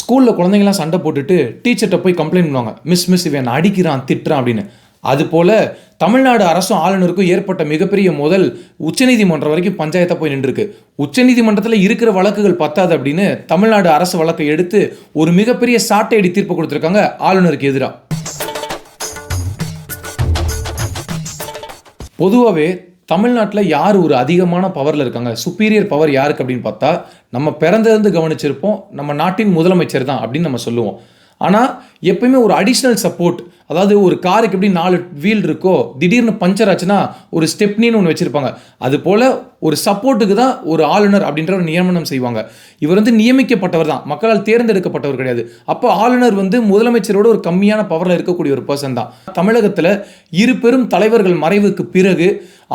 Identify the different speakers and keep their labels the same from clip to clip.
Speaker 1: ஸ்கூலில் குழந்தைங்களாம் சண்டை போட்டுட்டு டீச்சர்கிட்ட போய் கம்ப்ளைண்ட் பண்ணுவாங்க. மிஸ் மிஸ் இவன் அடிக்கிறான் திட்டுறான் அப்படின்னு. அதுபோல் தமிழ்நாடு அரசும் ஆளுநருக்கும் ஏற்பட்ட மிகப்பெரிய முதல் உச்சநீதிமன்றம் வரைக்கும் பஞ்சாயத்தாக போய் நின்றுருக்கு. உச்சநீதிமன்றத்தில் இருக்கிற வழக்குகள் பத்தாது அப்படின்னு தமிழ்நாடு அரசு வழக்கை எடுத்து ஒரு மிகப்பெரிய சாட்டையடி தீர்ப்பு கொடுத்துருக்காங்க ஆளுநருக்கு எதிராக பொதுவாகவே தமிழ்நாட்டில் யார் ஒரு அதிகமான பவரில் இருக்காங்க? சுப்பீரியர் பவர் யாருக்கு அப்படின்னு பார்த்தா நம்ம பிறந்ததுலேருந்து கவனிச்சிருப்போம் நம்ம நாட்டின் முதலமைச்சர் தான் அப்படின்னு நம்ம சொல்லுவோம். ஆனால் எப்பயுமே ஒரு அடிஷ்னல் சப்போர்ட் அதாவது ஒரு காருக்கு எப்படி நாலு வீல் இருக்கோ திடீர்னு பஞ்சர் ஆச்சுன்னா ஒரு ஸ்டெப்னின்னு ஒன்று வச்சுருப்பாங்க. அது போல் ஒரு சப்போர்ட்டுக்கு தான் ஒரு ஆளுநர் அப்படின்ற ஒரு நியமனம் செய்வாங்க. இவர் வந்து நியமிக்கப்பட்டவர் தான். மக்களால் தேர்ந்தெடுக்கப்பட்டவர் கிடையாது. அப்போ ஆளுநர் வந்து முதலமைச்சரோட ஒரு கம்மியான பவரில் இருக்கக்கூடிய ஒரு பர்சன் தான். தமிழகத்தில் இரு பெரும் தலைவர்கள் மறைவுக்கு பிறகு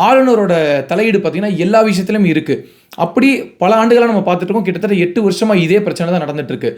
Speaker 1: ஆளுநரோட தலையீடு பார்த்தீங்கன்னா எல்லா விஷயத்திலும் இருக்குது அப்படி பல ஆண்டுகளாக நம்ம பார்த்துட்டு இருக்கோம். கிட்டத்தட்ட எட்டு வருஷமாக இதே பிரச்சனை தான் நடந்துட்டு இருக்கு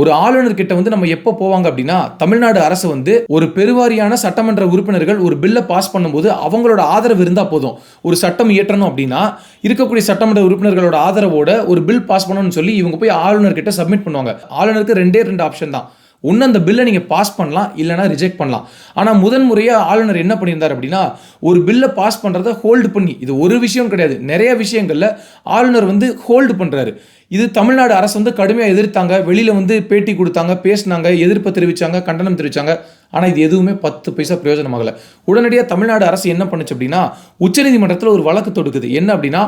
Speaker 1: ஒரு ஆளுநர்கிட்ட வந்து நம்ம எப்போ போவாங்க அப்படின்னா தமிழ்நாடு அரசு வந்து ஒரு பெருவாரியான சட்டமன்ற உறுப்பினர்கள் ஒரு பில்லை பாஸ் பண்ணும்போது அவங்களோட ஆதரவு இருந்தால் போதும். ஒரு சட்டம் இயற்றணும் அப்படின்னா இருக்கக்கூடிய சட்டமன்ற உறுப்பினர்களோட ஆதரவோட ஒரு பில் பாஸ் பண்ணணும்னு சொல்லி இவங்க போய் ஆளுநர்கிட்ட சப்மிட் பண்ணுவாங்க. ஆளுநருக்கு ரெண்டே ரெண்டு ஆப்ஷன் தான். ஒன்று அந்த பில்லை நீங்கள் பாஸ் பண்ணலாம் இல்லைனா ரிஜெக்ட் பண்ணலாம். ஆனால் முதன்முறையாக ஆளுநர் என்ன பண்ணியிருந்தார் அப்படின்னா ஒரு பில்லை பாஸ் பண்ணுறத ஹோல்டு பண்ணி இது ஒரு விஷயம் கிடையாது நிறைய விஷயங்களில் ஆளுநர் வந்து ஹோல்டு பண்ணுறாரு இது தமிழ்நாடு அரசு வந்து கடுமையாக எதிர்த்தாங்க வெளியில் வந்து பேட்டி கொடுத்தாங்க பேசினாங்க எதிர்ப்பை தெரிவித்தாங்க கண்டனம் தெரிவித்தாங்க ஆனால் இது எதுவுமே பத்து பைசா பிரயோஜனமாகலை. உடனடியாக தமிழ்நாடு அரசு என்ன பண்ணுச்சு அப்படின்னா உச்சநீதிமன்றத்தில் ஒரு வழக்கு தொடுக்குது. என்ன அப்படின்னா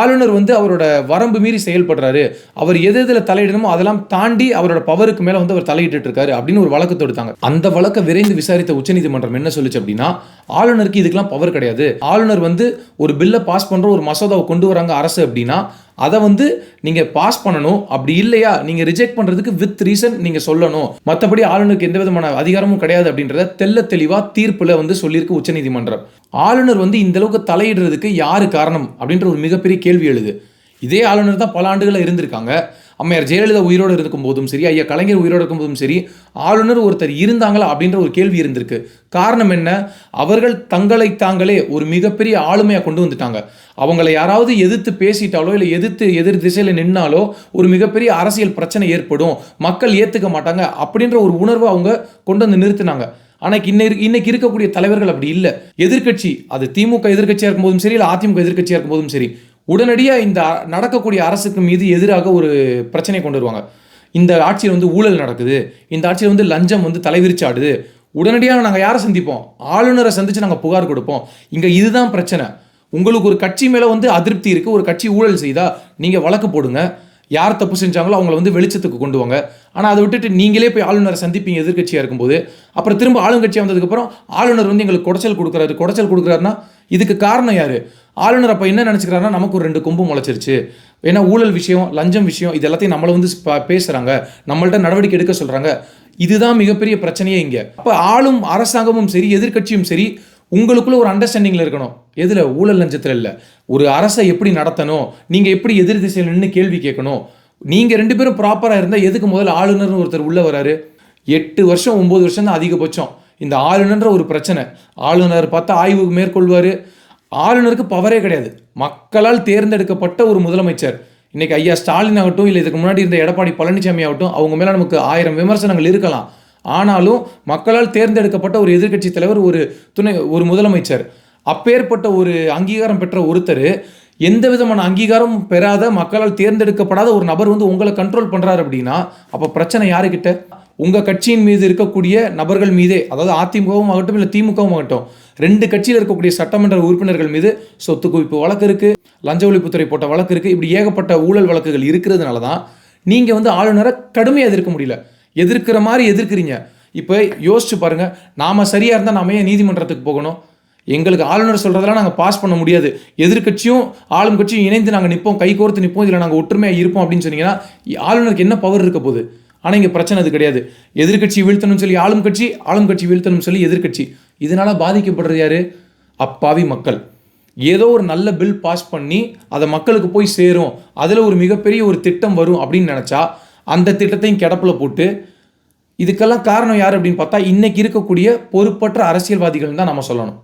Speaker 1: ஆளுநர் வந்து அவரோட வரம்பு மீறி செயல்படுறாரு. அவர் எது எதில் தலையிடணுமோ அதெல்லாம் தாண்டி அவரோட பவருக்கு மேலே வந்து அவர் தலையிட்டு இருக்காரு அப்படின்னு ஒரு வழக்கு தொடுத்தாங்க. அந்த வழக்கை விரைந்து விசாரித்த உச்சநீதிமன்றம் என்ன சொல்லுச்சு அப்படின்னா ஆளுநருக்கு இதுக்கெல்லாம் பவர் கிடையாது. ஆளுநர் வந்து ஒரு பில்லை பாஸ் பண்ணுற ஒரு மசோதாவை கொண்டு வராங்க அரசு அப்படின்னா அதை வந்து நீங்கள் பாஸ் பண்ணணும். அப்படி இல்லையா? நீங்கள் ரிஜெக்ட் பண்ணுறதுக்கு வித் ரீசன் நீங்கள் சொல்லணும். மற்றபடி ஆளுநருக்கு எந்த விதமான அதிகாரமும் கிடையாது அப்படின்றத தெல்ல தெளிவாக தீர்ப்பில் வந்து சொல்லியிருக்கு உச்சநீதிமன்றம். ஆளுநர் வந்து இந்த அளவுக்கு தலையிடுறதுக்கு யாரு காரணம்? அப்படின்ற ஒரு மிகப்பெரிய கேள்வி எழுது. இதே ஆளுநர் தான் பல ஆண்டுகளில் இருந்திருக்காங்க. அம்மையார் ஜெயலலிதா உயிரோடு இருக்கும் போதும் சரி ஐயா கலைஞர் உயிரோடு இருக்கும் போதும் சரி ஆளுநர் ஒருத்தர் இருந்தாங்களா அப்படின்ற ஒரு கேள்வி இருந்திருக்கு. காரணம் என்ன? அவர்கள் தங்களை தாங்களே ஒரு மிகப்பெரிய ஆளுமையாக கொண்டு வந்துட்டாங்க. அவங்கள யாராவது எதிர்த்து பேசிட்டாலோ இல்லை எதிர்த்து எதிர் திசையில் நின்னாலோ ஒரு மிகப்பெரிய அரசியல் பிரச்சனை ஏற்படும். மக்கள் ஏற்றுக்க மாட்டாங்க அப்படின்ற ஒரு உணர்வை அவங்க கொண்டு வந்து நிறுத்தினாங்க. ஆனால் இன்னைக்கு இன்னைக்கு இருக்கக்கூடிய தலைவர்கள் அப்படி இல்லை. எதிர்க்கட்சி அது திமுக எதிர்கட்சியாக இருக்கும்போதும் சரி இல்லை அதிமுக எதிர்கட்சியாக இருக்கும்போதும் சரி உடனடியாக இந்த நடக்கக்கூடிய அரசுக்கு மீது எதிராக ஒரு பிரச்சனை கொண்டு வருவாங்க. இந்த ஆட்சியில் வந்து ஊழல் நடக்குது. இந்த ஆட்சியில் வந்து லஞ்சம் வந்து தலைவிரிச்சாடுது. உடனடியாக நாங்கள் யாரை சந்திப்போம்? ஆளுநரை சந்தித்து நாங்கள் புகார் கொடுப்போம். இங்கே இதுதான் பிரச்சனை. உங்களுக்கு ஒரு கட்சி மேலே வந்து அதிருப்தி இருக்குது ஒரு கட்சி ஊழல் செய்தால் நீங்கள் வழக்கு போடுங்க. யார் தப்பு செஞ்சாங்களோ அவங்கள வந்து வெளிச்சத்துக்கு கொண்டு வாங்க. ஆனால் அதை விட்டுட்டு நீங்களே போய் ஆளுநரை சந்திப்பீங்க எதிர்க்கட்சியாக இருக்கும்போது. அப்புறம் திரும்ப ஆளுங்கட்சியாக வந்ததுக்கப்புறம் ஆளுநர் வந்து எங்களுக்கு குடைச்சல் கொடுக்குறாரு குடைச்சல் கொடுக்குறாருன்னா இதுக்கு காரணம் யார்? ஆளுநர் அப்போ என்ன நினச்சிக்கிறாருன்னா நமக்கு ஒரு ரெண்டு கொம்பு முளைச்சிருச்சு. ஏன்னா ஊழல் விஷயம் லஞ்சம் விஷயம் இது எல்லாத்தையும் நம்மளை வந்து பேசுகிறாங்க நம்மள்ட்ட நடவடிக்கை எடுக்க சொல்கிறாங்க இதுதான் மிகப்பெரிய பிரச்சனையே இங்கே. அப்போ ஆளும் அரசாங்கமும் சரி எதிர்க்கட்சியும் சரி உங்களுக்குள்ள ஒரு அண்டர்ஸ்டாண்டிங்கில் இருக்கணும். எதில்? ஊழல் லஞ்சத்தில் இல்லை. ஒரு அரசை எப்படி நடத்தணும்? நீங்கள் எப்படி எதிர் திசையில் நின்று கேள்வி கேட்கணும்? நீங்கள் ரெண்டு பேரும் ப்ராப்பராக இருந்தால் எதுக்கு முதல்ல ஆளுநர்னு ஒருத்தர் உள்ளே வராரு? எட்டு வருஷம் ஒம்பது வருஷம் தான் அதிகபட்சம். இந்த ஆளுநர்ன்ற ஒரு பிரச்சனை. ஆளுநர் பார்த்தா ஆய்வு மேற்கொள்வார். ஆளுநருக்கு பவரே கிடையாது. மக்களால் தேர்ந்தெடுக்கப்பட்ட ஒரு முதலமைச்சர். இன்றைக்கி ஐயா ஸ்டாலின் ஆகட்டும் இல்லை இதுக்கு முன்னாடி இருந்த எடப்பாடி பழனிசாமி ஆகட்டும் அவங்க மேலே நமக்கு ஆயிரம் விமர்சனங்கள் இருக்கலாம். ஆனாலும் மக்களால் தேர்ந்தெடுக்கப்பட்ட ஒரு எதிர்க்கட்சி தலைவர் ஒரு துணை ஒரு முதலமைச்சர். அப்பேற்பட்ட ஒரு அங்கீகாரம் பெற்ற ஒருத்தர் எந்த விதமான அங்கீகாரமும் பெறாத மக்களால் தேர்ந்தெடுக்கப்படாத ஒரு நபர் வந்து உங்களை கண்ட்ரோல் பண்ணுறாரு அப்படின்னா அப்போ பிரச்சனை யாருக்கிட்ட உங்கள் கட்சியின் மீது இருக்கக்கூடிய நபர்கள் மீதே அதாவது அதிமுகவும் ஆகட்டும் இல்லை திமுகவும் ஆகட்டும் ரெண்டு கட்சியில் இருக்கக்கூடிய சட்டமன்ற உறுப்பினர்கள் மீது சொத்து குவிப்பு வழக்கு இருக்குது லஞ்ச ஒழிப்புத்துறை போட்ட வழக்கு இருக்குது இப்படி ஏகப்பட்ட ஊழல் வழக்குகள் இருக்கிறதுனால தான் நீங்கள் வந்து ஆளுநரை கடுமையாக எதிர்க்க முடியல. எதிர்க்கிற மாதிரி எதிர்க்கிறீங்க. இப்போ யோசிச்சு பாருங்கள் நாம சரியாக இருந்தால் நாம ஏன் நீதிமன்றத்துக்கு போகணும்? எங்களுக்கு ஆளுநர் சொல்கிறதெல்லாம் நாங்கள் பாஸ் பண்ண முடியாது. எதிர்க்கட்சியும் ஆளும் கட்சியும் இணைந்து நாங்கள் நிற்போம் கை கோர்த்து நிற்போம் இதில் நாங்கள் ஒற்றுமையாக இருப்போம் அப்படின்னு சொன்னீங்கன்னா ஆளுநருக்கு என்ன பவர் இருக்க போகுது? ஆனால் இங்கே பிரச்சனை அது கிடையாது. எதிர்க்கட்சி வீழ்த்தணும்னு சொல்லி ஆளும் கட்சி ஆளும் கட்சி வீழ்த்தணும்னு சொல்லி எதிர்க்கட்சி. இதனால் பாதிக்கப்படுறது யார்? அப்பாவி மக்கள். ஏதோ ஒரு நல்ல பில் பாஸ் பண்ணி அதை மக்களுக்கு போய் சேரும். அதில் ஒரு மிகப்பெரிய ஒரு திட்டம் வரும் அப்படின்னு நினச்சா அந்த திட்டத்தையும் கிடப்பில் போட்டு இதுக்கெல்லாம் காரணம் யார் அப்படின்னு பார்த்தா இன்னைக்கு இருக்கக்கூடிய பொறுப்பற்ற அரசியல்வாதிகள் தான் நம்ம சொல்லணும்.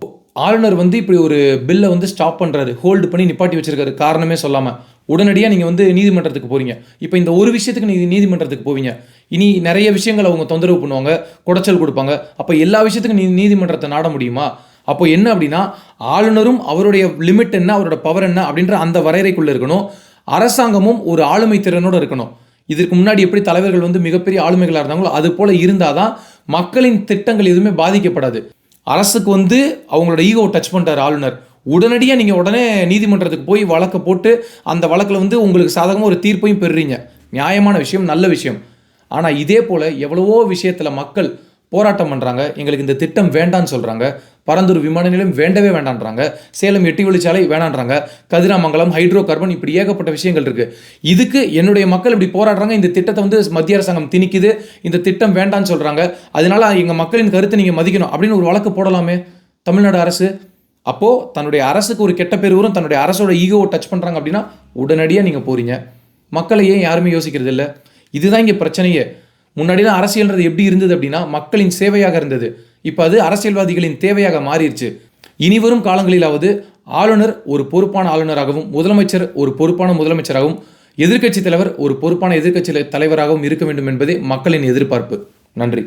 Speaker 1: ஆளுநர் வந்து இப்படி ஒரு பில்லை வந்து ஸ்டாப் பண்ணுறாரு ஹோல்டு பண்ணி நிப்பாட்டி வச்சிருக்காரு. காரணமே சொல்லாமல் உடனடியாக நீங்கள் வந்து நீதிமன்றத்துக்கு போகிறீங்க இப்போ இந்த ஒரு விஷயத்துக்கு நீங்கள் நீதிமன்றத்துக்கு போவீங்க. இனி நிறைய விஷயங்கள் அவங்க தொந்தரவு பண்ணுவாங்க குடைச்சல் கொடுப்பாங்க. அப்போ எல்லா விஷயத்துக்கும் நீ நீதிமன்றத்தை நாட முடியுமா? அப்போ என்ன அப்படின்னா ஆளுநரும் அவருடைய லிமிட் என்ன அவரோட பவர் என்ன அப்படின்ற அந்த வரையறைக்குள்ளே இருக்கணும். அரசாங்கமும் ஒரு ஆளுமை திறனோடு இருக்கணும். இதற்கு முன்னாடி எப்படி தலைவர்கள் வந்து மிகப்பெரிய ஆளுமைகளாக இருந்தாங்களோ அது போல் இருந்தால் தான் மக்களின் திட்டங்கள் எதுவுமே பாதிக்கப்படாது. அரசுக்கு வந்து அவங்களோட ஈகோ டச் பண்ணுறாரு ஆளுநர். உடனடியாக நீங்கள் உடனே நீதிமன்றத்துக்கு போய் வழக்கை போட்டு அந்த வழக்கில் வந்து உங்களுக்கு சாதகமாக ஒரு தீர்ப்பையும் பெறுறீங்க. நியாயமான விஷயம் நல்ல விஷயம். ஆனால் இதே போல் எவ்வளவோ விஷயத்தில் மக்கள் போராட்டம் பண்ணுறாங்க எங்களுக்கு இந்த திட்டம் வேண்டான்னு சொல்கிறாங்க பரந்தூர் விமான நிலையம் வேண்டவே வேண்டான்றாங்க சேலம் எட்டி வழிச்சாலை வேணான்றாங்க கதிராமங்கலம் ஹைட்ரோ கார்பன் இப்படி ஏகப்பட்ட விஷயங்கள் இருக்குது இதுக்கு என்னுடைய மக்கள் இப்படி போராடுறாங்க. இந்த திட்டத்தை வந்து மத்திய அரசாங்கம் திணிக்குது. இந்த திட்டம் வேண்டான்னு சொல்கிறாங்க அதனால எங்கள் மக்களின் கருத்தை நீங்கள் மதிக்கணும் அப்படின்னு ஒரு வழக்கு போடலாமே. தமிழ்நாடு அரசு. அப்போது தன்னுடைய அரசுக்கு ஒரு கெட்ட பேர் வரும் தன்னுடைய அரசோட ஈகோவை டச் பண்ணுறாங்க அப்படின்னா உடனடியாக நீங்கள் போகிறீங்க மக்களை ஏன் யாருமே யோசிக்கிறது இல்லை? இதுதான் இங்கே பிரச்சனையே. முன்னாடிலாம் அரசியல்ன்றது எப்படி இருந்தது அப்படின்னா மக்களின் சேவையாக இருந்தது. இப்போ அது அரசியல்வாதிகளின் தேவையாக மாறிடுச்சு. இனி வரும் காலங்களிலாவது ஆளுநர் ஒரு பொறுப்பான ஆளுநராகவும் முதலமைச்சர் ஒரு பொறுப்பான முதலமைச்சராகவும் எதிர்க்கட்சி தலைவர் ஒரு பொறுப்பான எதிர்க்கட்சி தலைவராகவும் இருக்க வேண்டும் என்பதே மக்களின் எதிர்பார்ப்பு. நன்றி.